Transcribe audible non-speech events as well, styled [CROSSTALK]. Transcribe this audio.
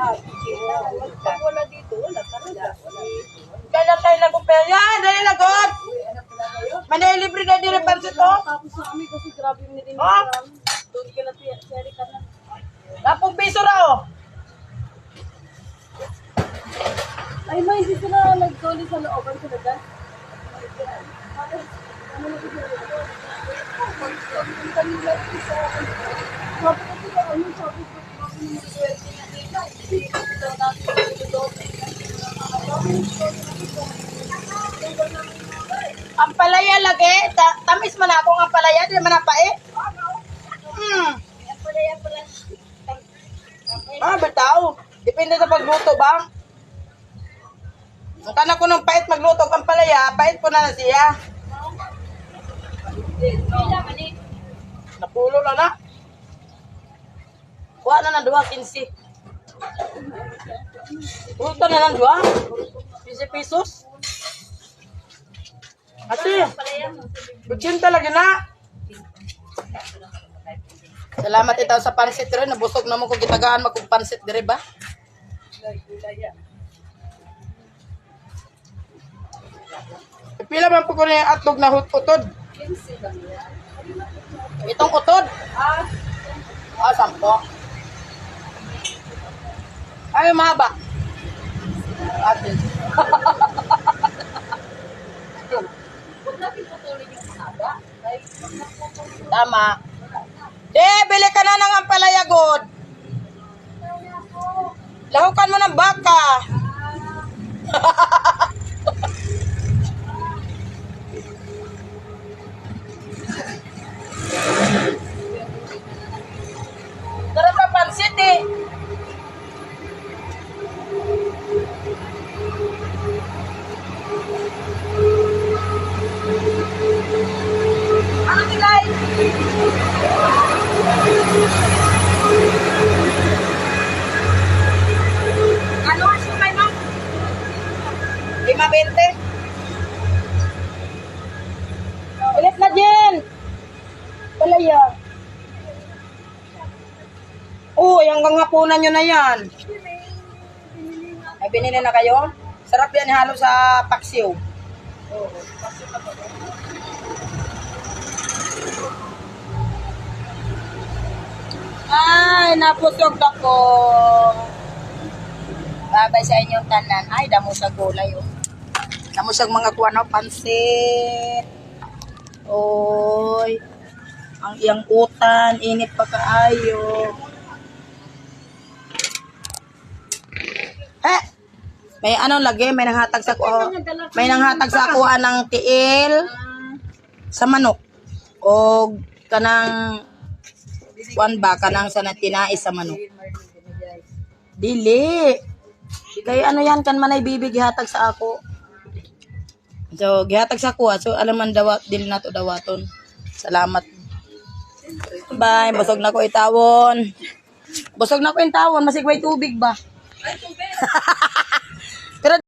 Wala dito, wala talaga. Kailan tayo nag-upel? Yan, dali lagot! Manay libre na din ang pansit to. Tapos sa amin kasi grabe yung namin. Doon ka na seri ka na. Lapong piso raw. Ay, may hindi sila nag-dolly sa looban sila dyan. Ang palaya lagi. Ta tamis man ako ang palaya. Di man napait. Hmm. Ah, bitaw. Depende sa pagluto ba? Ang kana ko ng pait magluto ang palaya, pait ko na na siya. Napulo na na. Kuha na na duha, 15. Luto na ng duha. 15 pesos. Ate, 80 talaga na. Salamat itaw sa pansit rin. Nabusog na mo kung gitagaan magkong pansit dire ba? Pila man po ko na yung atlog na utod. Itong utod. Ah, ah sampo. Ay, mahaba. Ate. Tama. De, bili ka na ng ampalaya good. Lahukan mo ng baka. [LAUGHS] Palaya. Uy, hanggang hapunan nyo na yan. Ay, binili na kayo? Sarap yan halo sa paksiw. Ay, napusog ako. Babay sa inyong tanan. Ay, damo sa gulay. Oh. Damo sa mga kuwan, no? pansit. Oy. Ang iyang utan, init pa kaayo. Eh, may ano lagi, may nanghatag sa ko, may nanghatag sa kuha ng tiil sa manok. O kanang kuan ba kanang sa natinais sa manok. Dili. Kay ano yan kan manay bibig gihatag sa ako. So gihatag sa kuha. So alam man daw dili na to dawaton. Salamat. Bye, busog na ko itawon. Busog na ko itawon, masigway tubig ba? [LAUGHS] Pero